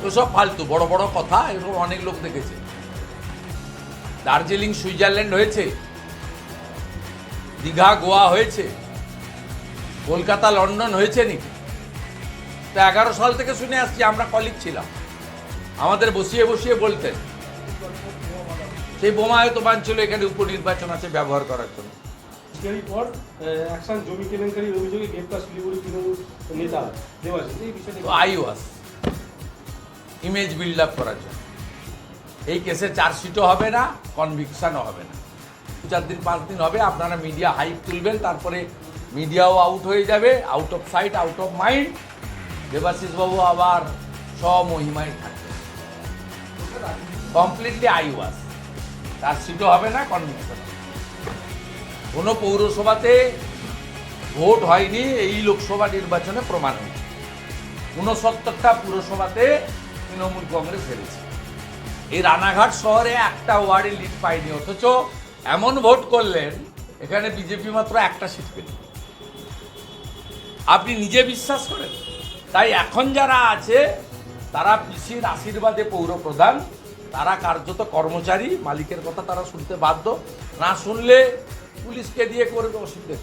তো সব ফালতু বড় বড় কথা এরকম অনেক লোক দেখেছে। দার্জিলিং সুইজারল্যান্ড হয়েছে দীঘা গোয়া হয়েছে কলকাতা লন্ডন হয়েছে নাকি তো এগারো সাল থেকে শুনে আসছি আমরা কলিগ ছিলাম। আমাদের বসিয়ে বসিয়ে বলতেন সেই বোমা হয়তো বানছিল এখানে উপনির্বাচন আছে ব্যবহার করার জন্য। এরই পর অ্যাকশন জমি কেলেঙ্কারির অভিযোগে গ্রেপ্তার শিলিগুড়ি তৃণমূল নেতা দেবাশিস। এই বিষয়টি তো I was image build up করার জন্য। এই কেসে চার্জশিটও হবে না কনভিকশনও হবে না। দু চার দিন, পাঁচ দিন হবে, আপনারা মিডিয়া হাইপ তুলবেন, তারপরে মিডিয়াও আউট হয়ে যাবে out of sight out of mind Debashis babu আবার স্বমহিমায় থাকবে কমপ্লিটলি আই ওয়াস চার্জশিটও হবে না। কনভিকশন কোনো পৌরসভাতে ভোট হয়নি, এই লোকসভা নির্বাচনে প্রমাণ হয়েছে। ঊনসত্তরটা পুরসভাতে তৃণমূল কংগ্রেস হেরেছে। এই রানাঘাট শহরে একটা ওয়ার্ডে লিড পায়নি অথচ এমন ভোট করলেন, এখানে বিজেপি মাত্র একটা সিট পেল। আপনি নিজে বিশ্বাস করেন? তাই এখন যারা আছে, তারা পিসির আশীর্বাদে পৌর প্রধান, তারা কার্যত কর্মচারী, মালিকের কথা তারা শুনতে বাধ্য। না শুনলে পুলিশকে দিয়ে করবে অসুবিধা